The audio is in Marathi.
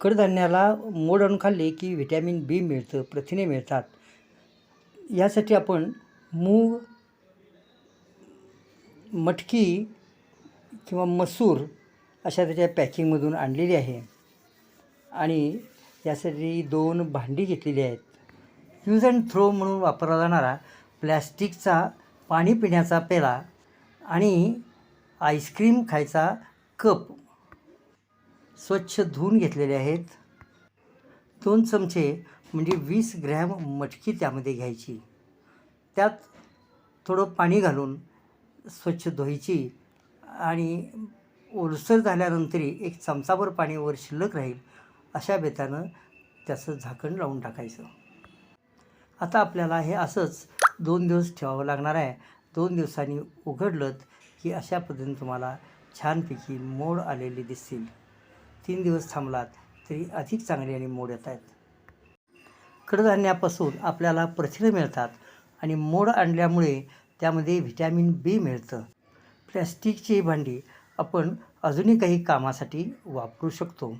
कडधान्याला मोड आणून खाल्ले की व्हिटॅमिन बी मिळतं प्रथिने मिळतात. यासाठी आपण मूग मटकी किंवा मसूर अशा त्याच्या पॅकिंगमधून आणलेली आहे. आणि यासाठी दोन भांडी घेतलेली आहेत. यूज अँड थ्रो म्हणून वापरला जाणारा प्लॅस्टिकचा पाणी पिण्याचा पेला आणि आईस्क्रीम खायचा कप स्वच्छ धुवून घेतलेले आहेत. दोन चमचे म्हणजे वीस ग्रॅम मटकी त्यामध्ये घ्यायची. त्यात थोडं पाणी घालून स्वच्छ धुवायची आणि ओलसर झाल्यानंतरही एक चमचाभर पाणी वर शिल्लक राहील अशा बेतानं त्याचं झाकण लावून टाकायचं. आता आपल्याला हे असंच दोन दिवस ठेवावं लागणार आहे. दोन दिवसांनी उघडलं की अशा पद्धतीने तुम्हाला छानपैकी मोड आलेली दिसतील. तीन दिवस थांबलात तरी अधिक चांगली आणि मोड येत आहेत. कडधान्यापासून आपल्याला प्रथिनं मिळतात आणि मोड आणल्यामुळे त्यामध्ये व्हिटॅमिन बी मिळतं. प्लॅस्टिकची भांडी आपण अजूनही काही कामासाठी वापरू शकतो.